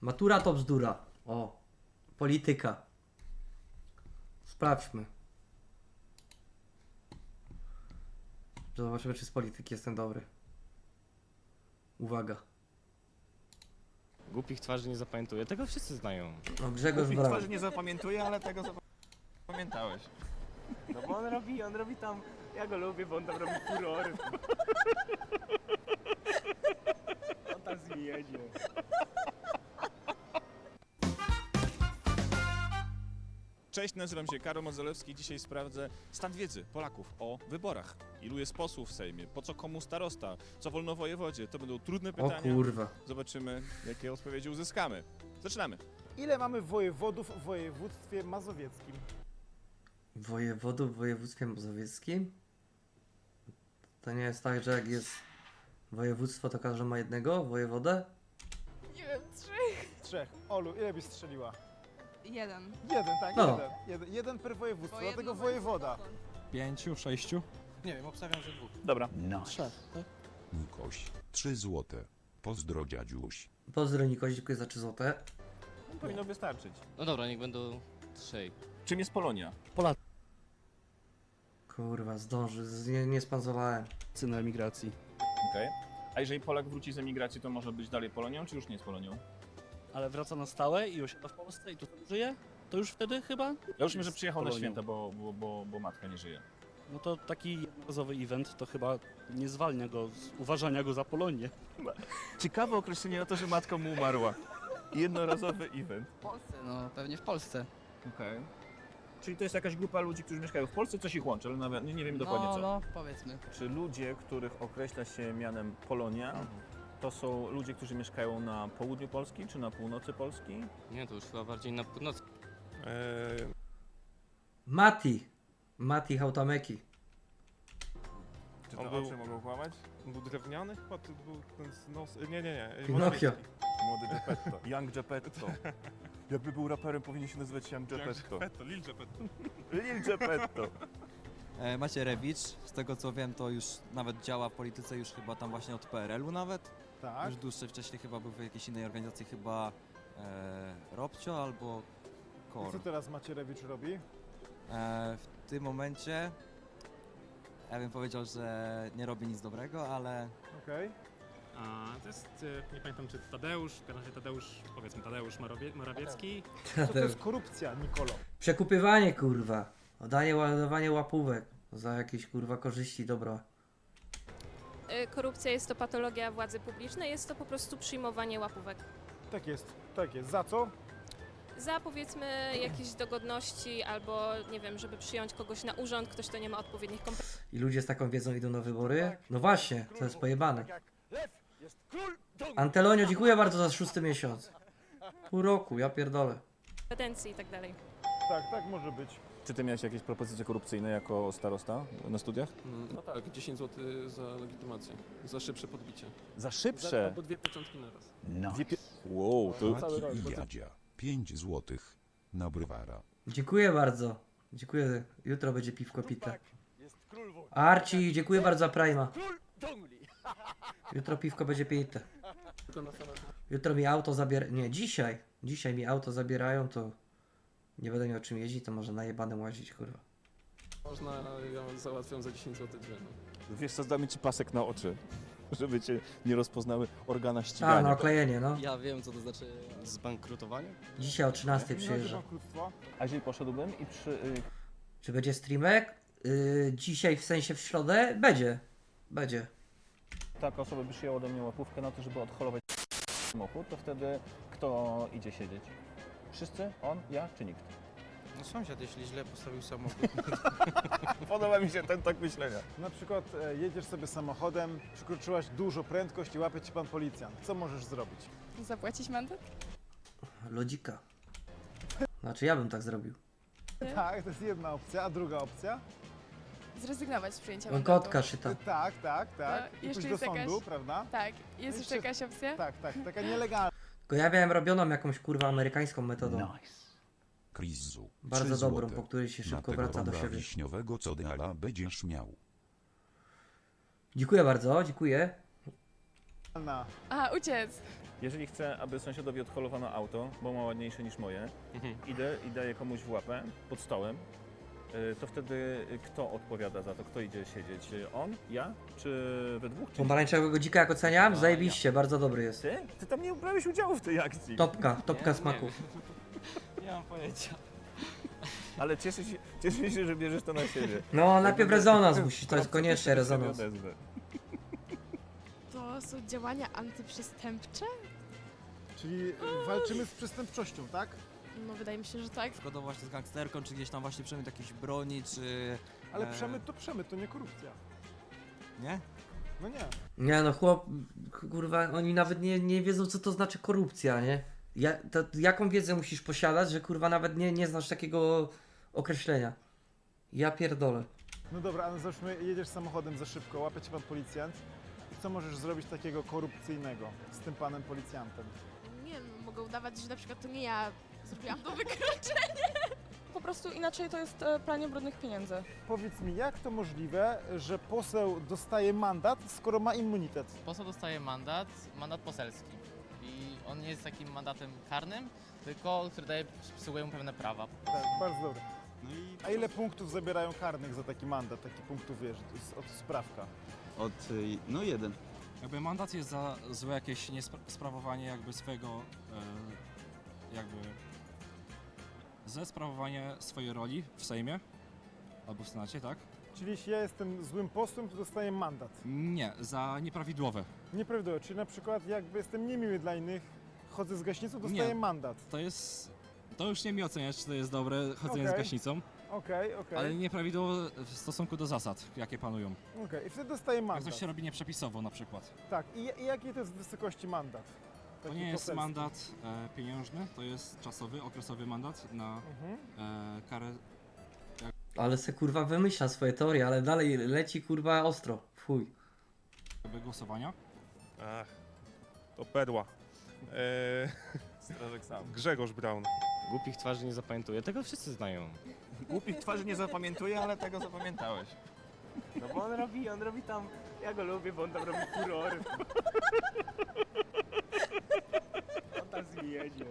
Matura to bzdura. O. Polityka. Sprawdźmy. Zobaczymy, czy z polityki jestem dobry. Uwaga. Głupich twarzy nie zapamiętuję, tego wszyscy znają. No Grzegorz Głupich Braun. twarzy nie zapamiętuję, ale tego zapamiętałeś. No bo on robi, on robi tam, ja go lubię, bo on tam robi furory. On tam z Cześć, nazywam się Karol Modzelewski. Dzisiaj sprawdzę stan wiedzy Polaków o wyborach. Ilu jest posłów w Sejmie, po co komu starosta, co wolno wojewodzie. To będą trudne O pytania. kurwa. Zobaczymy, jakie odpowiedzi uzyskamy. Zaczynamy. Ile mamy wojewodów w województwie mazowieckim? Wojewodów w województwie mazowieckim? To nie jest tak, że jak jest województwo, to każdy ma jednego wojewodę? Nie wiem, trzy. Trzech. Olu, ile byś strzeliła? Jeden. Jeden, tak, No. jeden. jeden. Jeden per województwo, Bo dlatego jedno wojewoda. województwo. Pięciu, sześciu? Nie wiem, obstawiam, że dwóch. Dobra. Trzech, tak? Nikoś, 3 złote. Pozdro dziadziuś. Pozdro Nikoś, dziękuję za 3 złote. Powinno wystarczyć. No dobra, niech będą trzej. Czym jest Polonia? Kurwa, zdąży, z- nie, nie spanzowałem. Cena emigracji. Okej. A jeżeli Polak wróci z emigracji, to może być dalej Polonią, czy już nie jest Polonią? Ale wraca na stałe i osiada w Polsce i tu żyje? To już wtedy chyba? Ja już myślę, że przyjechał na Polonią. święta, bo, bo, bo, bo matka nie żyje. No to taki jednorazowy event to chyba nie zwalnia go z uważania go za Polonię. Ciekawe określenie na to, że matka mu umarła. Jednorazowy event. W Polsce, no pewnie w Polsce. Okej. Czyli to jest jakaś grupa ludzi, którzy mieszkają w Polsce, coś ich łączy, ale nawet nie, nie wiem dokładnie no, co. no, powiedzmy. Czy ludzie, których określa się mianem Polonia, to są ludzie, którzy mieszkają na południu Polski czy na północy Polski? Nie, to już chyba bardziej na północ. Mati. Mati Hautameki. Czy to to był- oczy mogą kłamać? On był drewniany chyba? To był ten z nos... Nie, nie, nie. Pinokio. Młody Geppetto. Young Geppetto. Jakby był raperem, powinien się nazywać Young Geppetto. Geppetto, Lil Geppetto. Lil Geppetto. E, Macierewicz, z tego co wiem, to już nawet działa w polityce już chyba tam właśnie od PRL-u nawet. Tak. Już dłuższe wcześniej chyba był w jakiejś innej organizacji, chyba e, Robcio albo I KOR. co teraz Macierewicz robi? E, w tym momencie ja bym powiedział, że nie robi nic dobrego, ale Okej. A to jest, e, nie pamiętam czy Tadeusz, w każdym razie Tadeusz, powiedzmy Tadeusz Morawie, Morawiecki. Co to jest korupcja, Nikolo? Przekupywanie, kurwa. Oddanie, ładowanie łapówek. Za jakieś, kurwa, korzyści, dobra. Y, Korupcja jest to patologia władzy publicznej, jest to po prostu przyjmowanie łapówek. Tak jest, tak jest. Za co? Za powiedzmy jakieś dogodności albo nie wiem, żeby przyjąć kogoś na urząd, ktoś to nie ma odpowiednich kompetencji. I ludzie z taką wiedzą idą na wybory? No właśnie, to jest pojebane. Antelonio, dziękuję bardzo za szósty miesiąc. Pół roku, ja pierdolę. kompetencji i tak dalej. Tak, tak może być. Czy ty miałeś jakieś propozycje korupcyjne jako starosta na studiach? No tak, 10 zł za legitymację. Za szybsze podbicie. Za Za, szybsze? albo dwie pieczątki na raz. Dwie pie- Wow, to... I Jadzia, 5 złotych. Na brywara. Dziękuję bardzo. Dziękuję. Jutro będzie piwko pite. Arci, dziękuję bardzo za Prima. Jutro piwko będzie pite. Tylko na samym Jutro mi auto zabierają. Nie, dzisiaj. Dzisiaj mi auto zabierają, to nie będę miał czym jeździć, to może najebanym łazić, kurwa. można, ja załatwiam za 10 zł dwie. No. Wiesz co, zdamy ci pasek na oczy, żeby cię nie rozpoznały organa A, ścigania. no oklejenie, no. ja wiem co to znaczy. Zbankrutowanie? Dzisiaj o 13 Nie przyjeżdża. A jeżeli poszedłbym i przy... y, Czy będzie streamek? Yy, dzisiaj, w sensie w środę? Będzie. Będzie. taka osoba by przyjęła ode mnie łapówkę na to, żeby odholować samochód, to wtedy kto idzie siedzieć? Wszyscy? On? Ja? Czy nikt? No sąsiad, jeśli źle postawił samochód. Podoba mi się ten tak myślenia. Na przykład e, jedziesz sobie samochodem, przekroczyłaś dużo prędkość i łapie ci pan policjant. Co możesz zrobić? Zapłacić mandat? Lodzika. Znaczy ja bym tak zrobił. Tak, to jest jedna opcja, a druga opcja? Zrezygnować z przyjęcia On kotka szyta. Tak, tak, tak. To I pójść do jest sądu, jakaś- prawda? Tak, jest jeszcze jakaś opcja? Tak, tak, taka nielegalna. Tylko ja miałem robioną jakąś kurwa amerykańską metodą. Krizu. Bardzo 3 dobrą, złote. po której się szybko wraca do siebie. wiśniowego co deala będziesz miał. Dziękuję bardzo, dziękuję. Na. A, uciec! Jeżeli chcę, aby sąsiadowi odholowano auto, bo ma ładniejsze niż moje, idę i daję komuś w łapę pod stołem, to wtedy y, kto odpowiada za to? Kto idzie siedzieć? Y, On? Ja? Czy we dwóch? Czy Pomarańczowego dzika jak oceniam? A, Zajebiście, bardzo dobry jest. ty? Ty tam nie brałeś udziału w tej akcji. Topka, topka smaku. Nie mam pojęcia. Ale cieszę się, cieszę się, że bierzesz to na siebie. No, najpierw rezonans musi, to jest koniecznie rezonans. To są działania antyprzestępcze? Czyli walczymy z przestępczością, tak? No, wydaje mi się, że tak. Przykładowo właśnie z gangsterką, czy gdzieś tam właśnie przemyt jakiejś broni, czy... Ale e, przemyt to przemyt, to nie korupcja. Nie? No nie. Nie no, chłop, kurwa, oni nawet nie, nie wiedzą co to znaczy korupcja, nie? Ja, to, jaką wiedzę musisz posiadać, że kurwa nawet nie, nie znasz takiego określenia? Ja pierdolę. No dobra, ale załóżmy, jedziesz samochodem za szybko, łapie cię pan policjant. I co możesz zrobić takiego korupcyjnego z tym panem policjantem? Nie no, mogę udawać, że na przykład to nie ja zrobiłam to wykroczenie. Po prostu inaczej to jest e, pranie brudnych pieniędzy. Powiedz mi, jak to możliwe, że poseł dostaje mandat, skoro ma immunitet? Poseł dostaje mandat, mandat poselski. I on nie jest takim mandatem karnym, tylko który daje, przysługuje mu pewne prawa. Tak, bardzo dobre. A ile punktów zabierają karnych za taki mandat, taki punktów, wiesz, z- od sprawka? Od, no jeden. Jakby mandat jest za złe jakieś sprawowanie jakby swojego, e, jakby ze sprawowania swojej roli w Sejmie albo w Senacie, tak? Czyli jeśli ja jestem złym posłem, to dostaję mandat. Nie, za nieprawidłowe. Nieprawidłowe, czyli na przykład jakby jestem niemiły dla innych, chodzę z gaśnicą, dostaję Nie. mandat. To jest, to już nie mi oceniać, czy to jest dobre chodzenie z gaśnicą, Okej, okej, ale nieprawidłowo w stosunku do zasad, jakie panują. okej. I wtedy dostaję Jak mandat. coś się robi nieprzepisowo na przykład. Tak, i, i jakiej to jest wysokości mandat? To nie jest poselski. mandat e, pieniężny, to jest czasowy, okresowy mandat na Mhm. e, karę Ale se kurwa wymyśla swoje teorie, ale dalej leci kurwa ostro. Fuj. głosowania. Ach, to perła. Eee, Strażek sam. Grzegorz Braun. Głupich twarzy nie zapamiętuję, tego wszyscy znają. Głupich twarzy nie zapamiętuję, ale tego zapamiętałeś. No bo on robi, on robi tam, ja go lubię, bo on tam robi furory. On tam zmienił.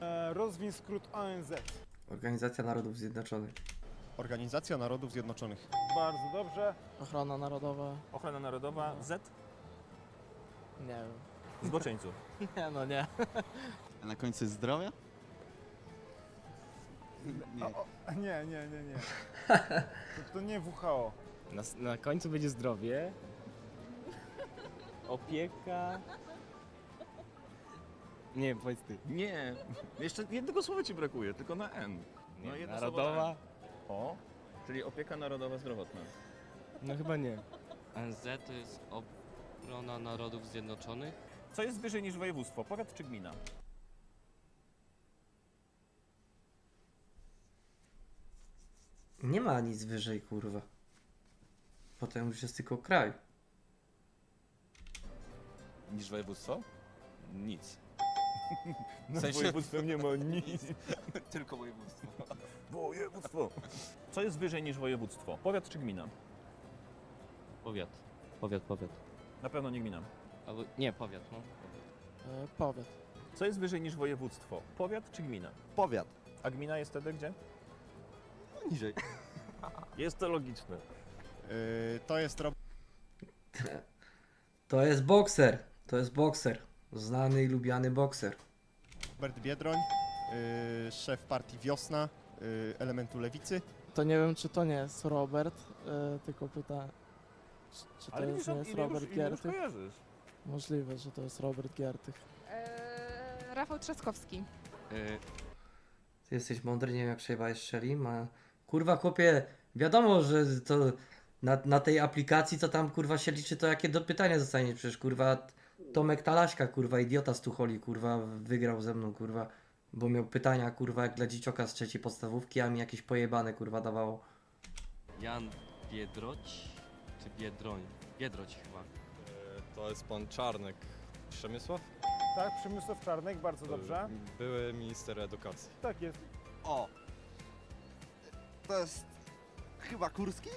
E, rozwiń skrót ONZ. Organizacja Narodów Zjednoczonych. Organizacja Narodów Zjednoczonych. Bardzo dobrze. Ochrona narodowa. Ochrona Narodowa Z. Nie wiem. Zboczeńców. Nie, no nie. A na końcu jest zdrowia? Nie. O, o, nie, nie, nie, nie. To, to nie WHO. Na, na końcu będzie zdrowie. Opieka. Nie powiedz ty. Nie, jeszcze jednego słowa ci brakuje, tylko na N. Nie, No, jedno narodowa. słowo O, czyli opieka narodowa zdrowotna. No chyba nie. NZ to jest obrona Narodów Zjednoczonych. Co jest wyżej niż województwo? Powiat czy gmina? Nie ma nic wyżej kurwa. Potem już jest tylko kraj. Niż województwo? Nic. W sensie- województwem nie ma nic. Tylko województwo. Województwo. Co jest wyżej niż województwo? Powiat czy gmina? Powiat. Powiat, powiat. Na pewno nie gmina. Albo, nie, powiat, no. E, powiat. Co jest wyżej niż województwo? Powiat czy gmina? Powiat. A gmina jest wtedy gdzie? Niżej. Jest to logiczne. to jest To jest bokser. To jest bokser. Znany i lubiany bokser. Robert Biedroń, szef partii Wiosna, elementu lewicy. To nie wiem, czy to nie jest Robert, e, tylko pyta, czy, czy to Ale jest, widzisz, nie jest Robert Giertych. kojarzysz. Możliwe, że to jest Robert Giertych. Rafał Trzaskowski. Y, Ty jesteś mądry, nie wiem jak przejebałeś strzeli. Ma... Kurwa chłopie, wiadomo, że to na, na tej aplikacji to tam kurwa się liczy to jakie do pytania zostanie. Przecież kurwa Tomek Talaśka, kurwa idiota z Tucholi, kurwa wygrał ze mną, kurwa. Bo miał pytania, kurwa, jak dla dziecioka z trzeciej podstawówki, a mi jakieś pojebane, kurwa, dawało. Jan Biedroć, czy Biedroń? Biedroć chyba. To jest pan Czarnek Przemysław, Tak, Przemysław Czarnek, bardzo dobrze. były minister edukacji. Tak jest. O! To jest chyba Kurski?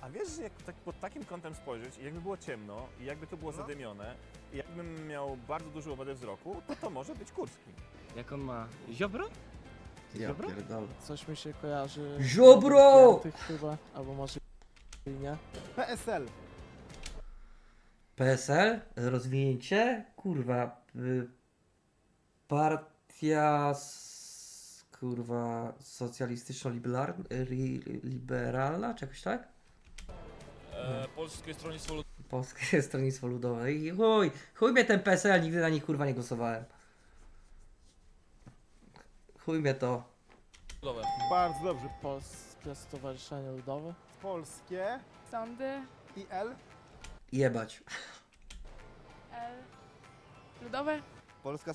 A wiesz, że jak tak pod takim kątem spojrzeć, i jakby było ciemno, i jakby to było No. zadymione, i jakbym miał bardzo dużą wadę wzroku, to to może być Kurski. Jak on ma? Ziobro? Ja Dobra? pierdolę. Coś mi się kojarzy... Ziobro! Tych chyba, albo może i nie. PSL. PSL? Rozwinięcie? Kurwa. y, Partia... s- Kurwa... Socjalistyczno-liberalna? Czy jakoś tak? Polskie Stronnictwo Polskie Stronnictwo Ludowe. I chuj, chuj mnie ten PSL, nigdy na nich kurwa nie głosowałem. Chuj mnie to. Ludowe. Bardzo dobrze. Polskie Stowarzyszenie Ludowe. Polskie Sądy. i L. Jebać. L. Ludowe. Polska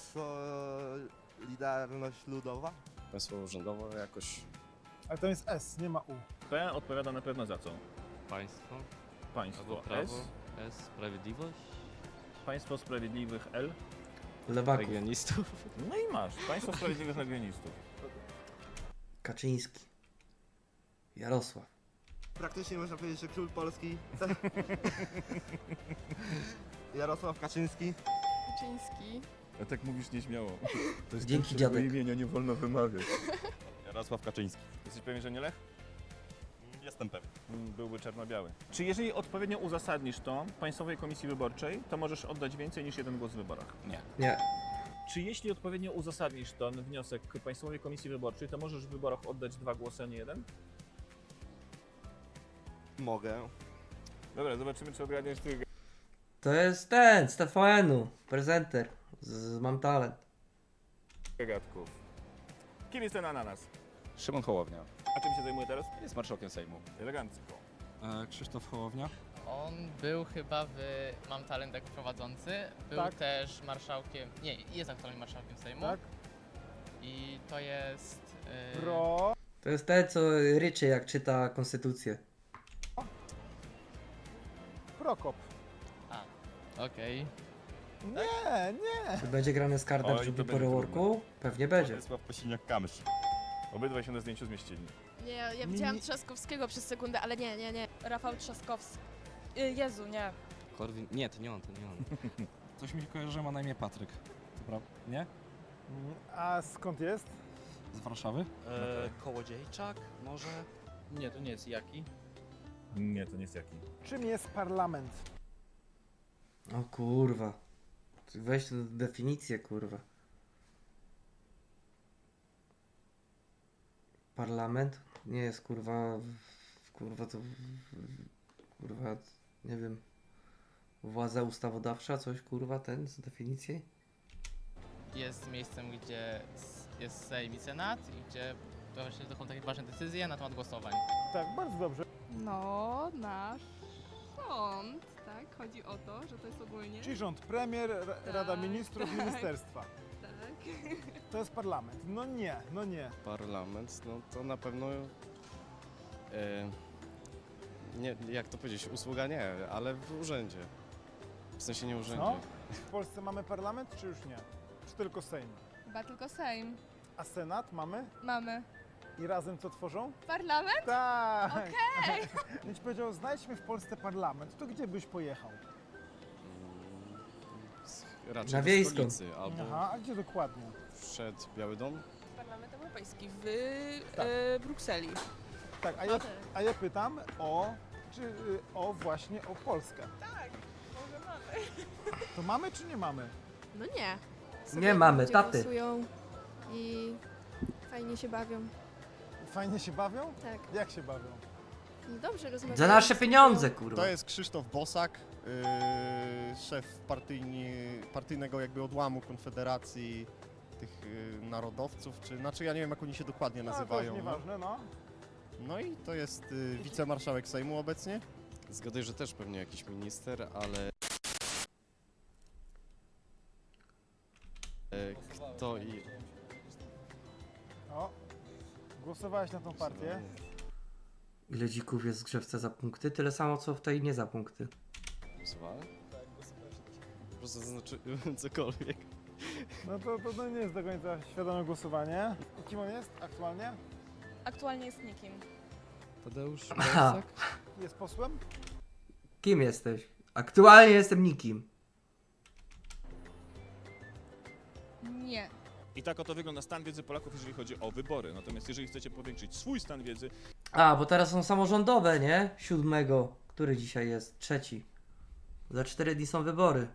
Solidarność Ludowa? Państwo urzędowe jakoś... Ale to jest S, nie ma U. P odpowiada na pewno za co? Państwo. Państwo S, S. Sprawiedliwość. Państwo Sprawiedliwych L, Lewaków. Regionistów. no i masz, Państwo Sprawiedliwych Legionistów. Kaczyński. Jarosław. Praktycznie można powiedzieć, że król Polski. Jarosław Kaczyński. Kaczyński. A tak mówisz nieśmiało. To jest Dzięki, dziadek. imienia nie wolno wymawiać. Jarosław Kaczyński. Jesteś pewien, że nie Lech? Jestem pewien. Mm, Byłby czarno-biały. Czy jeżeli odpowiednio uzasadnisz to Państwowej Komisji Wyborczej, to możesz oddać więcej niż jeden głos w wyborach? Nie. Nie. Czy jeśli odpowiednio uzasadnisz ten wniosek Państwowej Komisji Wyborczej, to możesz w wyborach oddać dwa głosy, a nie jeden? Mogę. Dobra, zobaczymy, czy ogarniesz tych To jest ten, z TVN-u. Prezenter. Z Mam Talent. gagatków. Kim jest ten ananas? Szymon Hołownia. A czym się zajmuje teraz? Jest marszałkiem Sejmu. Elegancko. E, Krzysztof Hołownia. On był chyba w Mam Talent jako prowadzący, był Tak. też marszałkiem, nie, jest aktualnie marszałkiem Sejmu Tak? i to jest... Yy, Pro. To jest ten, co ryczy, jak czyta konstytucję. Prokop. Okej. Nie, nie. Czy będzie grane z kardem Oj, w to Jubi będzie Worku? Pewnie będzie. Władysław Kosiniak-Kamysz. Obydwaj się na zdjęciu zmieścili. Nie, ja widziałam Trzaskowskiego przez sekundę, ale nie, nie, nie. Rafał Trzaskowski. Y, Jezu, nie. Korwin. Nie, to nie on, to nie on. Coś mi się kojarzy, że ma na imię Patryk. To prawda? Nie? A skąd jest? Z Warszawy? Kołodziejczak? Może? Nie, to nie jest Jaki. Nie, to nie jest jaki. Czym jest parlament? O kurwa. Weź tę definicję, kurwa. Parlament? Nie jest kurwa. Kurwa to. Kurwa, nie wiem. Władza ustawodawcza, coś kurwa, ten z definicji? Jest miejscem, gdzie s- jest Sejm i Senat i gdzie właśnie dochodzą takie ważne decyzje na temat głosowań. Tak, bardzo dobrze. No, nasz sąd, tak? Chodzi o to, że to jest ogólnie... Czyli rząd, premier, ra- Rada Tak, Ministrów, tak. ministerstwa. To jest parlament. No nie, no nie. Parlament, no to na pewno... E, nie, jak to powiedzieć, usługa nie, ale w urzędzie. W sensie nie urzędzie. Co? W Polsce mamy parlament, czy już nie? Czy tylko Sejm? Chyba tylko Sejm. A Senat mamy? Mamy. I razem co tworzą? Parlament? Tak! Okej. Więc powiedział, znajdźmy w Polsce parlament, to gdzie byś pojechał? Raczej Na do wiejską. stolicy, albo Aha, a gdzie dokładnie? przed Biały Dom. Parlament Europejski w Tak. e, Brukseli. Tak, a ja, a ja pytam o, czy, y, o właśnie o Polskę. Tak, może mamy. To mamy czy nie mamy? No nie. Nie mamy, ludzie taty. głosują i fajnie się bawią. Fajnie się bawią? Tak. Jak się bawią? Dobrze. Za nasze pieniądze, kurwa. To jest Krzysztof Bosak, yy, szef partyjni, partyjnego jakby odłamu Konfederacji tych yy, narodowców, czy znaczy ja nie wiem jak oni się dokładnie nazywają. no. nieważne, no. no i to jest yy, wicemarszałek Sejmu obecnie. Zgaduję, że też pewnie jakiś minister, ale... E, Kto i... O, głosowałeś na tą partię. Ile dzików jest w grzewce za punkty? Tyle samo co w tej nie za punkty. Głosowałem? Po prostu zaznaczyłem cokolwiek. No to, to, to nie jest do końca świadome głosowanie. I kim on jest aktualnie? Aktualnie jest nikim. Tadeusz Aha. Jest posłem? Kim jesteś? Aktualnie jestem nikim. Nie. I tak oto wygląda stan wiedzy Polaków, jeżeli chodzi o wybory. Natomiast jeżeli chcecie powiększyć swój stan wiedzy, A, bo teraz są samorządowe, nie? Siódmego. Który dzisiaj jest? Trzeci. Za cztery dni są wybory.